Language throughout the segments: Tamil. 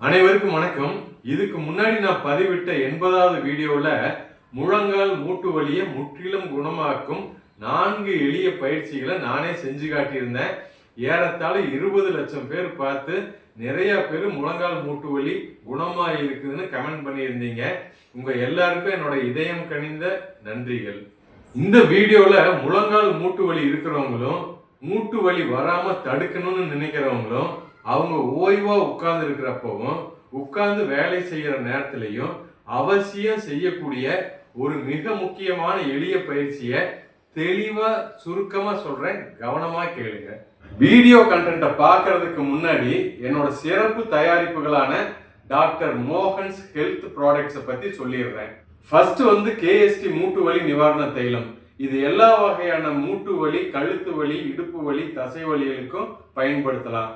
அனைவருக்கும் வணக்கம். இதுக்கு முன்னாடி நான் பதிவிட்ட எண்பதாவது வீடியோவில் முழங்கால் மூட்டு வலியை முற்றிலும் குணமாக்கும் நான்கு எளிய பயிற்சிகளை நானே செஞ்சு காட்டியிருந்தேன். ஏறத்தாழ இருபது லட்சம் பேர் பார்த்து நிறைய பேர் முழங்கால் மூட்டு வலி குணமாக இருக்குதுன்னு கமெண்ட் பண்ணியிருந்தீங்க. உங்கள் எல்லாருக்கும் என்னோட இதயம் கனிந்த நன்றிகள். இந்த வீடியோவில் முழங்கால் மூட்டு வலி இருக்கிறவங்களும் மூட்டு வலி வராமல் தடுக்கணும்னு நினைக்கிறவங்களும் அவங்க ஓய்வா உட்கார்ந்து இருக்கிறப்பவும் உட்கார்ந்து வேலை செய்யற நேரத்திலையும் அவசியம் செய்யக்கூடிய ஒரு மிக முக்கியமான எளிய பயிற்சியை தெளிவா சுருக்கமா சொல்றேன். கவனமா கேளுங்க. வீடியோ கண்டென்ட்டை பார்க்கறதுக்கு முன்னாடி என்னோட சிறப்பு தயாரிப்புகளான டாக்டர் மோகன்ஸ் ஹெல்த் ப்ராடக்ட்ஸை பத்தி சொல்லிடுறேன். ஃபர்ஸ்ட் வந்து கேஎஸ்டி மூட்டு வலி நிவாரண தைலம். இது எல்லா வகையான மூட்டு வலி கழுத்து வலி இடுப்பு வலி தசை வலிகளுக்கும் பயன்படுத்தலாம்.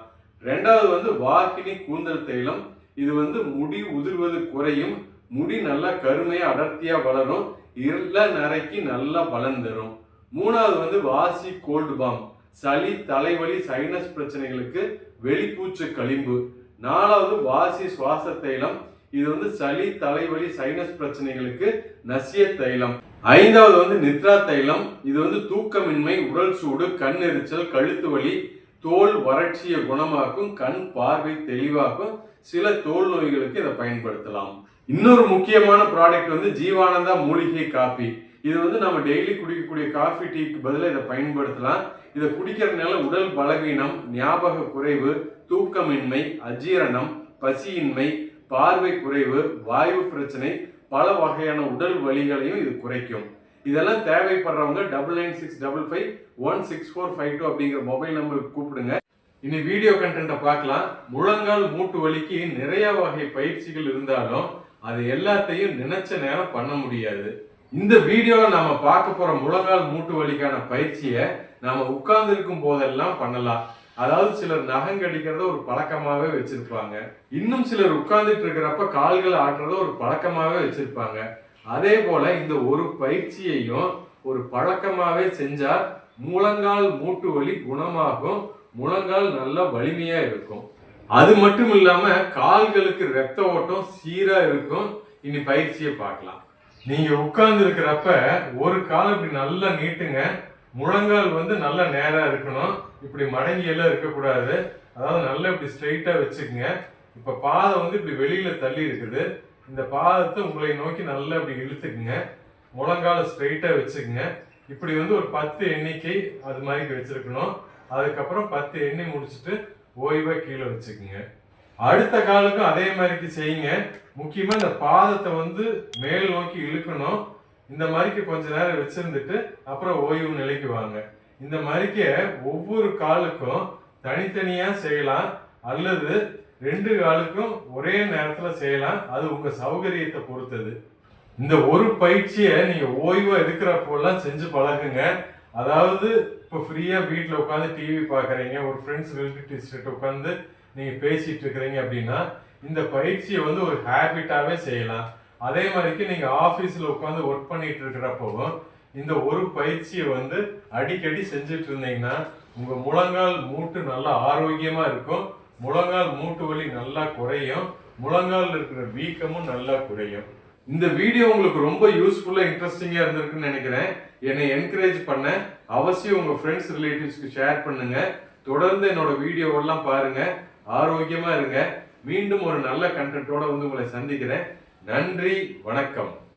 ரெண்டாவது வந்து வாகினி கூந்தல் தைலம் இது வந்து முடி உதிர்வது குறையும். முடி நல்லா கருமையாக அடர்த்தியாக வளரும். இருள நரைக்கு நல்லா பலன் தரும். மூணாவது வந்து வாசி கோல்டு பாம். சளி தலைவலி சைனஸ் பிரச்சனைகளுக்கு வெளிப்பூச்சு களிம்பு. நாலாவது வாசி சுவாச தைலம் இது வந்து சளி தலைவலி சைனஸ் பிரச்சனைகளுக்கு நசிய தைலம் ஐந்தாவது வந்து நித்ரா தைலம் இது வந்து தூக்கமின்மை உடல் சூடு கண் எரிச்சல் கழுத்து வலி தோல் வறட்சியை குணமாக்கும் கண் பார்வை தெளிவாக்கும் சில தோல் நோய்களுக்கு இதை பயன்படுத்தலாம். இன்னொரு முக்கியமான ப்ராடக்ட் வந்து ஜீவானந்தா மூலிகை காபி. இது வந்து நம்ம டெய்லி குடிக்கக்கூடிய காஃபி டீக்கு பதிலாக இதை பயன்படுத்தலாம். இதை குடிக்கிறதுனால உடல் பலவீனம் ஞாபக குறைவு தூக்கமின்மை அஜீரணம் பசியின்மை பார்வை குறைவு வாயு பிரச்சனை பல வகையான உடல் வலிகளையும் இது குறைக்கும். இதெல்லாம் தேவைப்படுறவங்க double nine six double five one six four five two அப்படிங்கிற மொபைல் நம்பருக்கு கூப்பிடுங்க. இனி வீடியோ கண்டென்ட்டை பார்க்கலாம். முழங்கால் மூட்டு வலிக்கு நிறைய வகை பயிற்சிகள் இருந்தாலும் அது எல்லாத்தையும் நினைச்ச நேரம் பண்ண முடியாது. இந்த வீடியோவில் நாம பார்க்க போற முழங்கால் மூட்டு வலிக்கான பயிற்சியை நாம உட்கார்ந்து இருக்கும் போதெல்லாம் பண்ணலாம். அதாவது சிலர் நகங்கடிக்கிறத ஒரு பழக்கமாவே வச்சிருப்பாங்க. இன்னும் சிலர் உட்கார்ந்துட்டு இருக்கிறப்ப கால்கள் ஆட்டுறத ஒரு பழக்கமாவே வச்சிருப்பாங்க. அதே போல இந்த ஒரு பயிற்சியையும் ஒரு பழக்கமாவே செஞ்சா முழங்கால் மூட்டு வலி குணமாகும் முழங்கால் நல்ல வலிமையா இருக்கும். அது மட்டும் இல்லாம கால்களுக்கு ரத்த ஓட்டம் சீரா இருக்கும். இனி பயிற்சியை பார்க்கலாம். நீங்க உட்கார்ந்து இருக்கிறப்ப ஒரு கால் இப்படி நல்லா நீட்டுங்க. முழங்கால் வந்து நல்லா நேரா இருக்கணும். இப்படி மடங்கி எல்லாம் இருக்கக்கூடாது. அதாவது நல்லா இப்படி ஸ்ட்ரைட்டா வச்சுக்கோங்க. இப்ப பாதை வந்து இப்படி வெளியில தள்ளி இருக்குது. இந்த பாதத்தை உங்களை நோக்கி நல்லா இப்படி இழுத்துக்குங்க. முழங்கால ஸ்ட்ரைட்டாக வச்சுக்கோங்க. இப்படி வந்து ஒரு பத்து எண்ணிக்கை அது மாதிரி வச்சுருக்கணும். அதுக்கப்புறம் பத்து எண்ணி முடிச்சுட்டு ஓய்வாக கீழே வச்சுக்கோங்க. அடுத்த காலுக்கும் அதே மாதிரிக்கு செய்யுங்க. முக்கியமாக இந்த பாதத்தை வந்து மேல் நோக்கி இழுக்கணும். இந்த மாதிரிக்கு கொஞ்ச நேரம் வச்சுருந்துட்டு அப்புறம் ஓய்வு நிலைக்கு வாங்க. இந்த மாதிரிக்க ஒவ்வொரு காலுக்கும் தனித்தனியாக செய்யலாம். அல்லது ரெண்டு காலுக்கும் ஒரே நேரத்தில் செய்யலாம். அது உங்கள் சௌகரியத்தை பொறுத்தது. இந்த ஒரு பயிற்சியை நீங்கள் ஓய்வாக இருக்கிறப்போலாம் செஞ்சு பழகுங்க. அதாவது இப்போ ஃப்ரீயாக வீட்டில் உட்காந்து டிவி பார்க்குறீங்க ஒரு ஃப்ரெண்ட்ஸ் ரிலேட்டிவ்ஸ்கிட்ட உட்காந்து நீங்கள் பேசிகிட்டு இருக்கிறீங்க அப்படின்னா இந்த பயிற்சியை வந்து ஒரு ஹேபிட்டாகவே செய்யலாம். அதே மாதிரிக்கு நீங்கள் ஆஃபீஸில் உட்காந்து ஒர்க் பண்ணிட்டு இருக்கிறப்பவும் இந்த ஒரு பயிற்சியை வந்து அடிக்கடி செஞ்சுட்டு இருந்தீங்கன்னா உங்கள் முழங்கால் மூட்டு நல்லா ஆரோக்கியமாக இருக்கும். முழங்கால் மூட்டு வலி நல்லா குறையும். முழங்காலில் இருக்கிற வீக்கமும் நல்லா குறையும். இந்த வீடியோ உங்களுக்கு ரொம்ப யூஸ்ஃபுல்லாக இன்ட்ரெஸ்டிங்காக இருந்திருக்குன்னு நினைக்கிறேன். என்னை என்கரேஜ் பண்ண அவசியம் உங்கள் ஃப்ரெண்ட்ஸ் ரிலேட்டிவ்ஸ்க்கு ஷேர் பண்ணுங்க. தொடர்ந்து என்னோட வீடியோவெல்லாம் பாருங்க. ஆரோக்கியமாக இருங்க. மீண்டும் ஒரு நல்ல கண்டென்ட்டோட வந்து உங்களை சந்திக்கிறேன். நன்றி வணக்கம்.